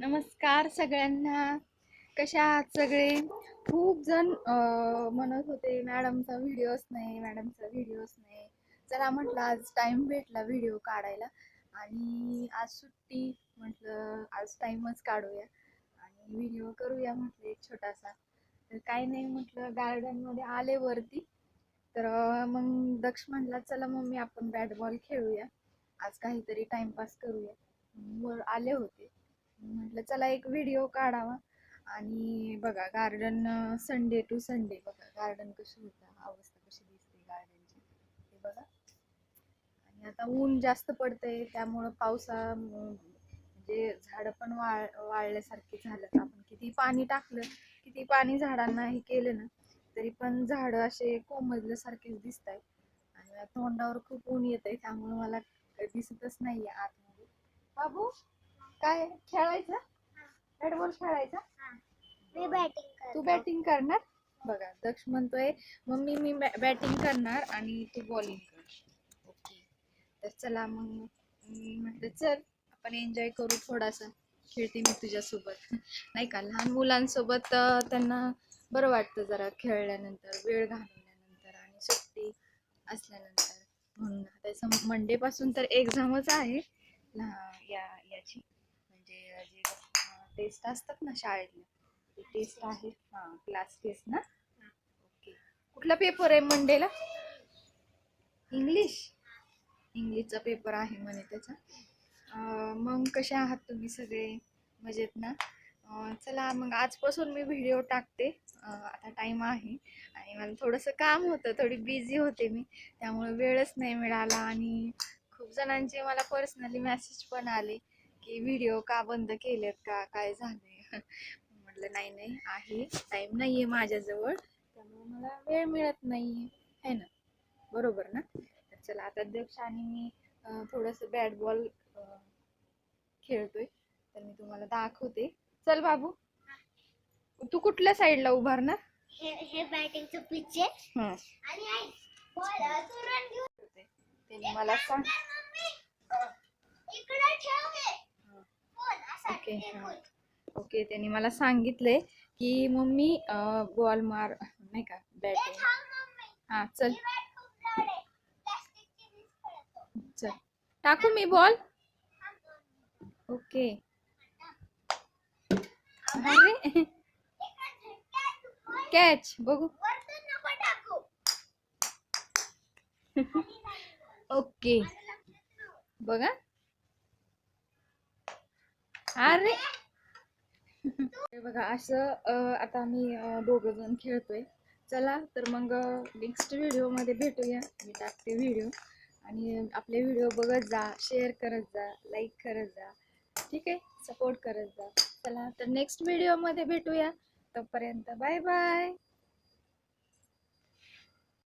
नमस्कार सगळ्यांना. कशा आहात सगळे? खूप जण म्हणत होते मॅडमचा व्हिडिओच नाही मॅडमचा व्हिडिओच नाही. चला म्हटलं आज टाईम भेटला व्हिडिओ काढायला. आणि आज सुट्टी म्हटलं आज टाईमच काढूया. आणि व्हिडिओ करूया म्हटलं एक छोटासा. तर काही नाही म्हटलं गार्डनमध्ये आले वरती. तर मग दक्ष म्हटला चला मम्मी आपण बॅट बॉल खेळूया. आज काहीतरी टाइमपास करूया. वर आले होते. म्हटलं चला एक व्हिडिओ काढावा. आणि बघा गार्डन संडे टू संडे बघा गार्डन कशी होतं अवस्था कशी दिसते गार्डनची ते बघा. आणि आता ऊन जास्त पडतंय त्यामुळं पावसा म्हणजे झाडं पण वाळ वाळल्यासारखे झालं. आपण किती पाणी टाकलं किती पाणी झाडांना हे केलं ना तरी पण झाडं असे कोमजल्यासारखेच दिसत आहेत आणि तोंडावर खूप ऊन येत आहे त्यामुळे मला दिसतच नाहीये आतमध्ये. बाबू? काय खेळायचं? बॅट बॉल खेळायचा? मी बॅटिंग तू बॅटिंग करणार? बघा दक्ष म्हणतोय मम्मी मी बॅटिंग करणार आणि तू बॉलिंग कर. ओके तर चला मग मी म्हटलं चल आपण एन्जॉय करू थोडासा. खेळते मी तुझ्यासोबत. नाही का? लहान मुलांसोबत त्यांना बरं वाटतं जरा खेळल्यानंतर वेळ घालवल्यानंतर आणि सुट्टी असल्यानंतर. म्हणून आता मंडे पासून तर एक्झामच आहे. या याची. म्हणजे जे टेस्ट असतात ना शाळेतल्या ते टेस्ट आहे हां क्लास टेस्ट ना? ओके कुठला पेपर आहे मंडेला इंग्लिश इंग्लिशचा पेपर आहे म्हणे त्याचा. मग कसे आहात तुम्ही सगळे? मजेत ना? चला मग आजपासून मी व्हिडिओ टाकते. आता टाईम आहे. आणि मला थोडंसं काम होतं थोडी बिझी होते मी. त्यामुळे वेळच नाही मिळाला आणि खूप जणांचे मला पर्सनली मेसेज पण आले. की व्हिडिओ का बंद केलेत का काय झालंय? म्हटलं नाही नाही आहे. टाईम नाही आहे माझ्याजवळ. त्यामुळे मला वेळ मिळत नाही आहे ना? बरोबर ना? तर चला आता दक्ष आणि मी थोडंसं बॅट बॉल खेळतोय. तर मी तुम्हाला दाखवते. चल बाबू. तू कुठल्या साईडला उभारणार हे हे बॅटिंगचं पिच आहे. हं. आणि त्यांनी मला सांग इकडे ठेव हे हं. फोन असा ओके हे. ओके त्यांनी मला सांगितलंय की मम्मी बॉल मार नाही का बॅट. हां चल. चल टाकू मी बॉल. ओके अरे. कॅच बघू. ओके. बघा अरे. बघा असं आता आम्ही दोघ जण खेळतोय. चला तर मग नेक्स्ट व्हिडिओमध्ये भेटूया. मी टाकते व्हिडिओ आणि आपले व्हिडिओ बघत जा शेअर करत जा लाईक करत जा. ठीक आहे? सपोर्ट करत जा. चला तर नेक्स्ट व्हिडिओमध्ये भेटूया. तोपर्यंत बाय बाय